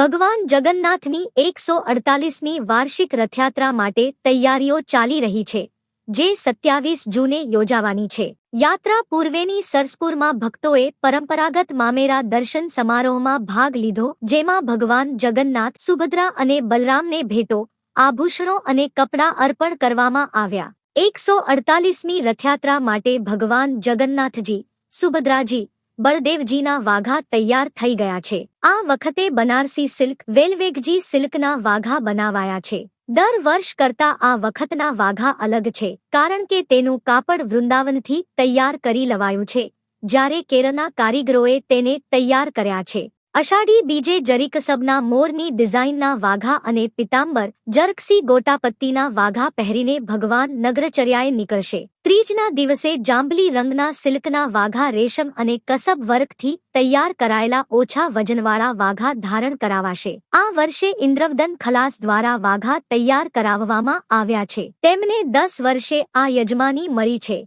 ભગવાન જગન્નાથની એકસો અડતાલીસમી વાર્ષિક રથયાત્રા માટે તૈયારીઓ ચાલી રહી છે, જે સત્યાવીસ જૂને યોજાવાની છે. યાત્રા પૂર્વેની સરસપુરમાં ભક્તોએ પરંપરાગત મામેરા દર્શન સમારોહમાં ભાગ લીધો, જેમાં ભગવાન જગન્નાથ, સુભદ્રા અને બલરામને ભેટો, આભૂષણો અને કપડાં અર્પણ કરવામાં આવ્યા. એકસો અડતાલીસમી રથયાત્રા માટે ભગવાન જગન્નાથજી, સુભદ્રાજી બળદેવજીના વાઘા તૈયાર થઈ ગયા છે. આ વખતે બનારસી સિલ્ક વેલવેગજી સિલ્કના વાઘા બનાવાયા છે. દર વર્ષ કરતા આ વખતના વાઘા અલગ છે, કારણ કે તેનું કાપડ વૃંદાવનથી તૈયાર કરી લવાયું છે. જ્યારે કેરના કારીગરોએ તેને તૈયાર કર્યા છે. અષાઢી બીજે જરીકસબના મોરની ડિઝાઇનના વાઘા અને પિતાંબર જર્કસી ગોટાપત્તીના વાઘા પહેરીને ભગવાન નગરચર્યાએ નીકળશે. ત્રીજના દિવસે જાંબલી રંગના સિલ્કના વાઘા રેશમ અને કસબ વર્કથી તૈયાર કરાયેલા ઓછા વજનવાળા વાઘા ધારણ કરાવાશે. આ વર્ષે ઇન્દ્રવદન ખલાસ દ્વારા વાઘા તૈયાર કરાવવામાં આવ્યા છે. તેમને દસ વર્ષે આ યજમાની મળી છે.